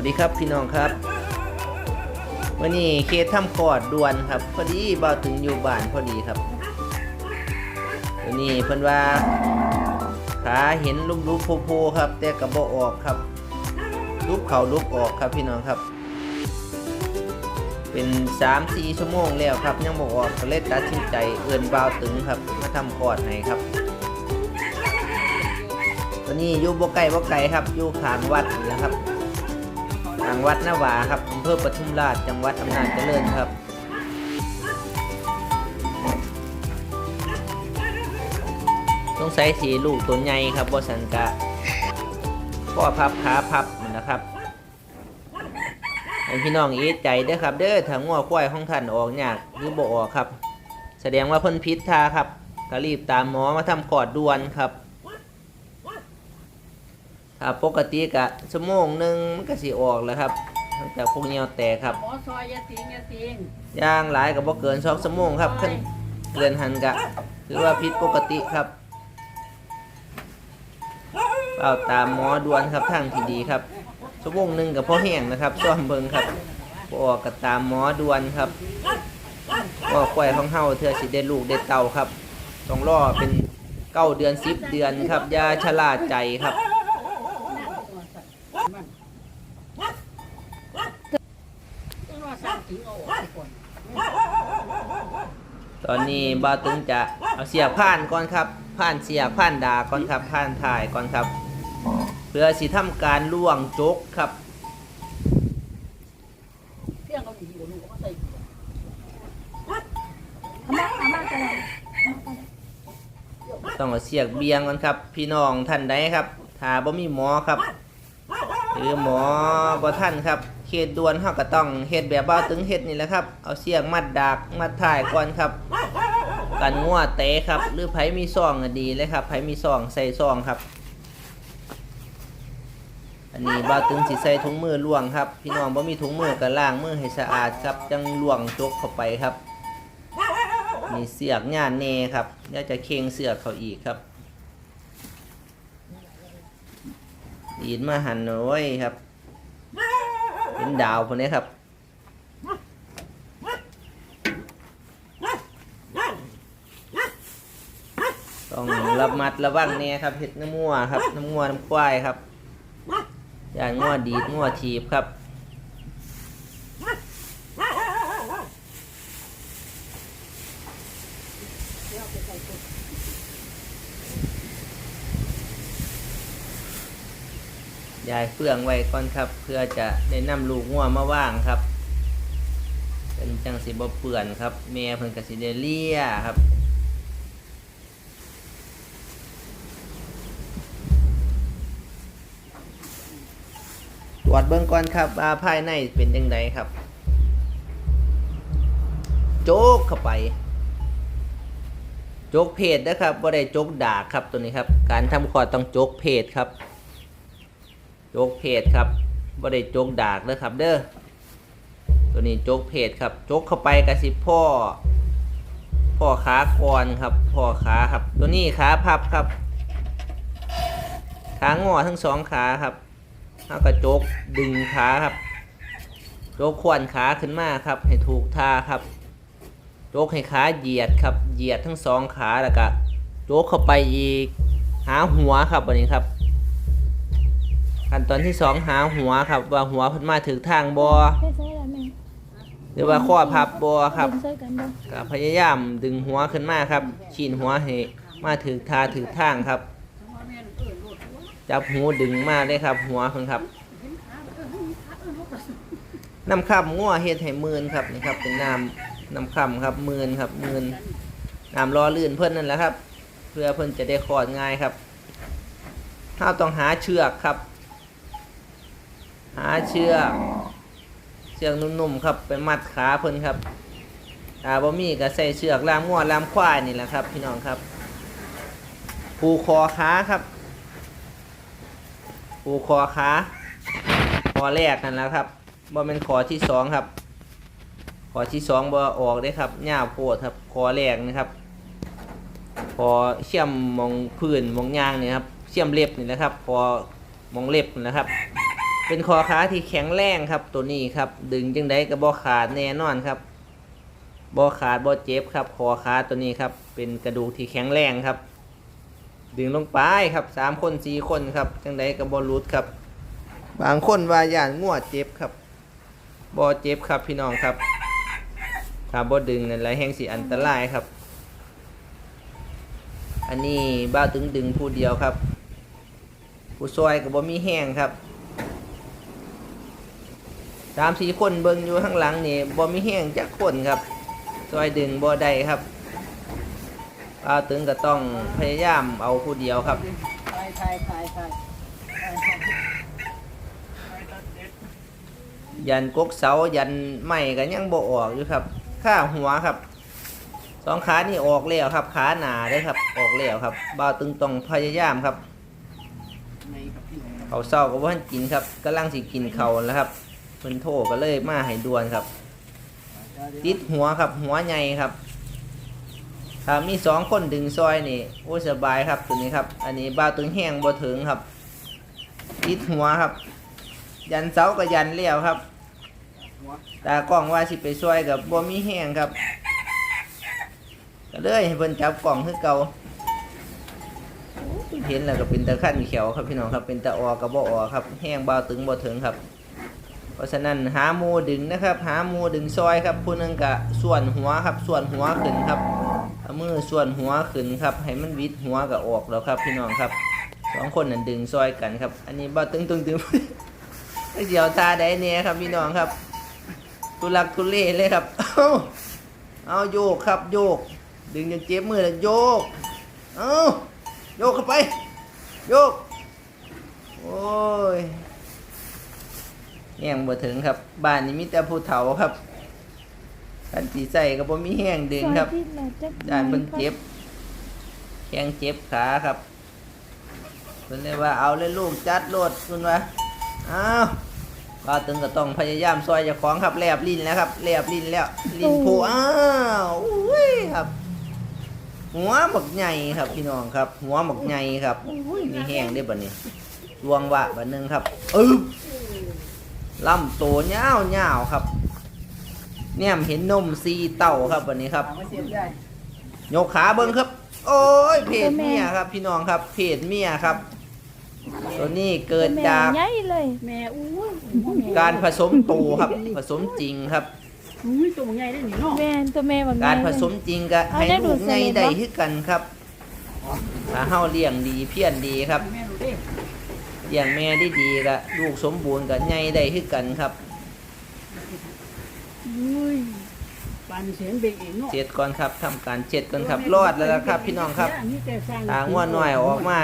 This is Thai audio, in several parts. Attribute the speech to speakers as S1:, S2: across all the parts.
S1: วัสดีครับพี่น้องครับ วันนี้เคสทำคลอดด่วนครับ พอดีบ่าวถึงอยู่บ้านพอดีครับวันนี้เพิ่นว่าขาเห็นลุมลุโพๆครับ แต่กระบอกออกครับลุบเขาลุบออกครับพี่น้องครับ เป็น3-4ชั่วโมงแล้วครับ ยังบอกออกก็เลยตัดสินใจเอื่นบ่าวถึงครับมาทำคลอดให้ครับตัวนี้อยู่บ่ไก่บ่ไก่ครับอยู่ขางวัดนี่แหละครับ ทางวัดนาวาครับอำเภอปทุมราชจังหวัดอำนาจเจริญครับต้องใส่สีลูกตัวใหญ่ครับบ่สันกะข้อพับขาพับนี่นะครับพี่น้องอะใจเด้อครับ เด้อถ้างัวควายของท่านออกยากหรือบ่ออกครับ แสดงว่าเพิ่นพิษทาครับก็รีบตามหมอมาทำกอดด่วนครับ ถ้าปกติกะชั่วโมงหนึ่งมันก็สิออกแล้วครับตั้งแต่พวกเหี่ยวแตกครับ
S2: หมอซอยอยาติงอยาติง
S1: ย่างหลายก็บ่เกินสองชั่วโมงครับขึ้นเกินหันกะถือว่าผิดปกติครับเอาตามหมอด่วนครับทางที่ดีครับชั่วโมงหนึ่งกับพ่อแห้งนะครับซ่อมเบิงครับบออกกับตามหมอด่วนครับก็ควายของเฮาเธอสิได้ลูกได้เต่าครับต้องรอเป็นเก้าเดือนสิบเดือนครับอย่าชะล่าใจครับ
S2: ต้องรอสร้างถึงเอาออกก่อน
S1: ตอนนี้บาตึงจะเอาเสียบผ่านก่อนครับ ผ่านเสียบผ่านดาก่อนครับ ผ่านถ่ายก่อนครับ เพื่อสิทำการล่วงจกครับ
S2: เที่ยงเขาดีอยู่ลูกเขาใส่
S1: ต้องเอาเสียกเบียงก่อนครับ พี่น้องท่านใดครับถ้าบ่มีหมอครับ หรือหมอบ่ท่านครับเขตด่วนเฮาก็ต้องเฮ็ดแบบบ่าตึงเฮ็ดนี่แหละครับ เอาเสียกมัดดากมัดถ่ายก่อนครับ กันงัวเตะครับ หรือไผมีซองก็ดีเลยครับไผมีซองใส่ซองครับ อันนี้บ่าวตึงสิใส่ถุงมือล่วงครับ พี่น้องบ่มีถุงมือก็ล้างมือให้สะอาดครับจังล่วงจกเข้าไปครับนี่เสือกง่านเนครับอยากจะเค็งเสือกเขาอีกครับดีดมาหันไว้ครับ เป็นดาวพวกนี้ครับ ต้องระมัดระวังเนี่ยครับเห็ดน้ำมัวครับน้ำมัวน้ำควายครับอย่างัวดีดงัวทีบครับยายเฟื่องไว้ก่อนครับ เพื่อจะได้นำลูกงัวมาว่างครับเป็นจังสิบ่เปื่อนครับ แม่เพิ่นกสิได้เลียครับ วจเบื้องก่อนครับว่าภายในเป็นยังไงครับ โจกเข้าไปโจกเพศนะครับบ่ได้โจกดากครับตัวนี้ครับ การทำคลอดต้องโจกเพศครับโจกเพศครับบ่ได้โจกดากเด้อครับ เด้อ ตัวนี้โจกเพศครับโจกเข้าไปกระสิบพ่อ พ่อขาคอนครับ พ่อขาครับ ตัวนี้ขาพับครับ ขางอทั้งสองขาครับ แล้วก็โจกดึงขาครับโจกขวนขาขึ้นมาครับ ให้ถูกท่าครับโจกให้ขาเหยียดครับ เหยียดทั้งสองขาแล้วก็โจกเข้าไปอีก หาหัวครับวันนี้ครับขั้นตอนที่สองหาหัวครับ ว่าหัวเพิ่นมาถึงทางบอ
S3: ไปใส่แล้ว
S1: หรือว่าข้อพับบอครับ
S3: ก็
S1: พยายามดึงหัวขึ้นมาครับชีนหัวให้มาถึงทาถึงทางครับ
S2: พ่อแม่เอื่นลูก
S1: จับหูดึงมาเลยครับ หัวเพิ่นครับน้ำคำงัวเฮ็ดให้มืนครับนี่ครับ เป็นน้ำน้ำคำครับมืนครับมืนน้ำรอลื่นเพิ่อนนั่นแหละครับ เพื่อเพิ่อนจะได้คลอดง่ายครับถ้าต้องหาเชือกครับ หาเชือกเชือกนุ่มๆครับไปมัดขาเพิ่อนครับถ้าบ่มีก็ใส่เชือกลามงัวลามควายนี่แหละครับ พี่น้องครับผูกคอขาครับ ผูคอขาคอแรกนั่นแหละครับบ่เป็นคอที่สองครับคอที่สองบ่ออกได้ครับหญ้าโพดครับคอแรกนะครับคอเชื่อมมองพื้นมองยางนี่ครับเชื่อมเล็บนี่แหละครับคอมองเล็บนะครับ เป็นคอขาที่แข็งแรงครับตัวนี้ครับ ดึงจังไดก็บ่ขาดแน่นอนครับบ่ขาดบ่เจ็บครับคอขาตัวนี้ครับ เป็นกระดูกที่แข็งแรงครับ ดึงลงไปครับสามคนสี่คนครับจังไดก็บ่หลุดครับ บางคนว่าย่านงัวเจ็บครับบ่เจ็บครับพี่น้องครับ ถ้าบ่ดึงนั่นแหละแห่งสิอันตรายครับ อันนี้บ้าตึงดึงผู้เดียวครับ ผู้ซอยก็บ่มีแห้งครับสามสี่คนเบิงอยู่ข้างหลังนี่บ่มีแห้งจักคนครับ ซอยดึงบ่ได้ครับ บ้าวตึงก็ต้องพยายามเอาผู้เดียวครับ
S2: ใช่ใช่ใช่ใช่
S1: ยันกกเสายันไม้ก็ยังบ่ออกอยู่ครับข้าหัวครับสองขานี่ออกแล้วครับ ขาหนาได้อครับ ออกแล้วครับบ่าวตึงต้องพยายามครับ
S2: ในกับพี่น้อง
S1: เขาวเศร้าก็ว่ากินครับกำลังสิกินเขาวแล้วครับเพิ่นโทรก็เลยมาให้ด่วนครับ ติดหัวครับหัวใหญ่ครับ ถ้ามีสองคนดึงซอยนี่โอ้สบายครับตัวนี้ครับ อันนี้บ้าตึงแห้งบ่ถึงครับติดหัวครับ ยันเสาก็ยันเลี้ยวครับตากล้องว่าสิไปช่วยกับบ่มีแห้งครับก็เลยให้เพิ่นจับกล่องคือเก่าเห็นแล้วก็เป็นตะขั้นเขียวครับพี่น้องครับเป็นตะออกับบ่ออครับ แห้งบ่าตึงบ่ถึงครับ เพราะฉะนั้นหาหมูดึงนะครับ หาหมูดึงซอยครับผู้นึงก็ส่วนหัวครับ ส่วนหัวขึ้นครับ เอามือส่วนหัวขึ้นครับ ให้มันวิดหัวก็ออกแล้วครับ พี่น้องครับสองคนนั้นดึงซอยกันครับ อันนี้บ่าตึงตึงตึงไอเสียวตาได้เนี่ยครับพี่น้องครับทุลักทุเลเลยครับ เอาเอาโยกครับโยก ดึงจนเจ็บมือแล้วโยก เอาโยกเข้าไป โยก โอ้ยแห้งบ่ถึงครับ บ้านนี้มีแต่ผู้เฒ่าครับ กันสีใส่ก็บ่มีแห้งดึงครับ
S3: ซอยที่เราจะ
S1: ด้านเพิ่นเจ็บ แข้งเจ็บขาครับเพิ่นเลยว่าเอาเลยลูกจัดโลดเพิ่นว่าอ้าวว่าตึงก็ต้องพยายามซอยเจ้าของครับแลบลิ้นแล้วครับแลบลิ้นแล้วลิ้นผูอ้าวอุ้ยครับ หัวหมกใหญ่ครับพี่น้องครับ หัวหมกใหญ่ครับอุ้ยมีแห้งได้อบัดนี้รวงวะบัดหนึงครับอึบลำโตเงาวเงาวๆครับ เนี่ยเห็นนมซีเต่าครับบัดนี้ครับ
S2: ถามว่าเสียบได้
S1: ยกขาเบิ้งครับ โอ้ยเพศเมียครับ พี่น้องครับเพศเมียครับ ตัวนี้เกิดจาก
S3: แม่ใหญ่เลย
S2: แม่อู้ย
S1: การผสมตูครับ ผสมจริงครับ
S2: อุ้ยตัวใหญ่ได้หนิเนาะ
S3: แม่ตัวแม่แบบ
S1: การผสมจริงก็
S3: เอา
S1: ให้
S3: ได้ดู
S1: ลู
S3: ด
S1: กไง
S3: สลิป
S1: ได้
S3: บ่
S1: คือกันครับถ้าเฮาเลี้ยงดีเพี้ยนดีครับ
S2: แม่ดูดิ
S1: เลี้ยงแม่ได้ดีก็ลูกสมบูรณ์ก็ไงได้คือกันครับ
S2: อุ้ยปานเสียงเบรกเองเนาะ
S1: เจ็ดก่อนครับทำการเจ็ดก่อนครับรอดแล้วล่ะครับ พี่น้องครับ
S2: นี่แต่สร้ง
S1: ทางว่าน้อยออกมา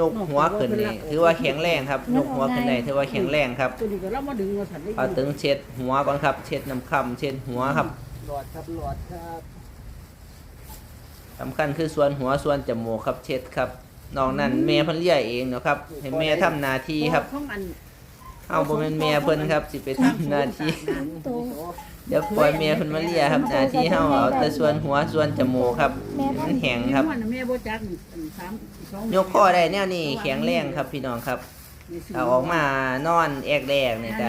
S1: ยกหัวขึ้นนี่ถือว่าแข็งแรงครับยกหัวขึ้นได้ถือว่าแข็งแรงครับ
S2: ตัวนี้ก็รับมาดึงมาสั่นได้
S1: เอาตึงเช็ดหัวก่อนครับ เช็ดน้ำคำเช็ดหัวครับ
S2: หลอดครับหลอดครับ
S1: สำคัญคือส่วนหัวส่วนจมูกครับเช็ดครับนอกนั้นแม่เพิ่นเลี้ยเองเนาะครับให้แม่ทำหน้าที่ครับ
S2: ท้องอัน
S1: เอาบ่แม่นแม่เพิ่นครับ สิไปทำหน้าที่
S3: โต
S1: เดี๋ยวปล่อยแม่เพิ่นมาเลี้ยครับหน้าที่เฮาเอาแต่ส่วนหัวส่วนจมูกครับ
S3: แม่
S1: มันแห้งครับ
S2: แม่บ่จักนี่อันสามสอง
S1: ยกข้อได้แนวนี้แข็งแรงครับพี่น้องครับเอาออกมานอนแอกแรกนี่ก็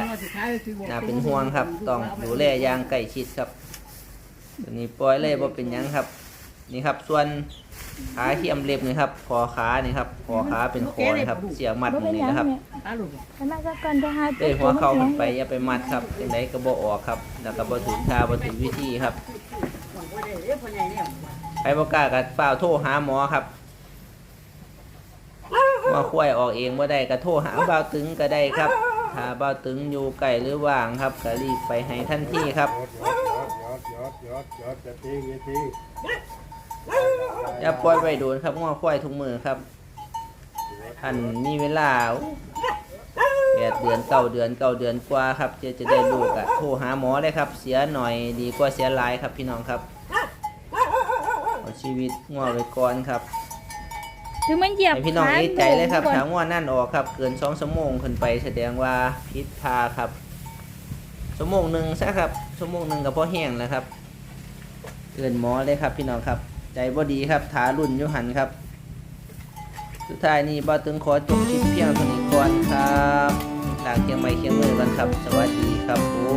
S1: น่าเป็นห่วงครับ ต้องดูแลอย่างใกล้ชิดครับตัวนี้ปล่อยเลยบ่เป็นหยังครับ นี่ครับส่วน ขาเทียมเล็บนี่ครับคอขานี่ครับคอขาเป็นคอนี่ครับเสียมัด
S3: บ่
S1: ตร
S3: เป็
S1: ง
S3: น
S1: นี้
S3: หยัง
S1: นะครับ
S3: แม่
S2: ตาลูก
S3: ขณะสักก่อนจะหา
S1: เด้หัวเข่าขึ้นไปอย่าไปมัดครับจังไดก็บ่ออกครับแล้วก็บ่ถึงท่าบ่ถึงวิธีครับ
S2: บ่ได้เด้อพ่อใหญ่เนี่ย
S1: ใครบ่กล้าก็เฝ้าวโทรหาหมอครับว่าควายออกเองบ่ได้ก็โทรหาบ่าวตึงก็ได้ครับถ้าบ่าวตึงอยู่ไกลหรือว่างครับก็รีบไปให้ทันทีครับ
S4: ยอดยอดยอดยอดจะตีอย่าตี
S1: อย่าปล่อยไว้โดนครับง้อควายทุกมือครับท่านมีเวลาแปดเดือนเก้าเดือนเก้าเดือนกว่าครับจะจะได้ลูกอะโทรหาหมอเลยครับ เสียหน่อยดีกว่าเสียหลายครับพี่น้องครับเอาชีวิตง้อไว้ก่อนครับ
S3: คือมันเหยียบ
S1: ให้พี่น้อง
S3: ขา
S1: เอะใจเลยครับ
S3: ก่อน
S1: ถ้าง้อนั่นออกครับ เกินสองชั่วโมงขึ้นไปแสดงว่าพิษทาครับชั่วโมงหนึ่งซะครับชั่วโมงหนึ่งก็พอแห้งแล้วครับเกินหมอเลยครับพี่น้องครับ ใจบ่ดีครับถารุ่นยุหันครับ สุดท้ายนี้บ่ตึงขอจบคลิปเพียงเท่านี้ก่อนครับหลังเคียงไม้เคียงมือกันครับ สวัสดีครับผม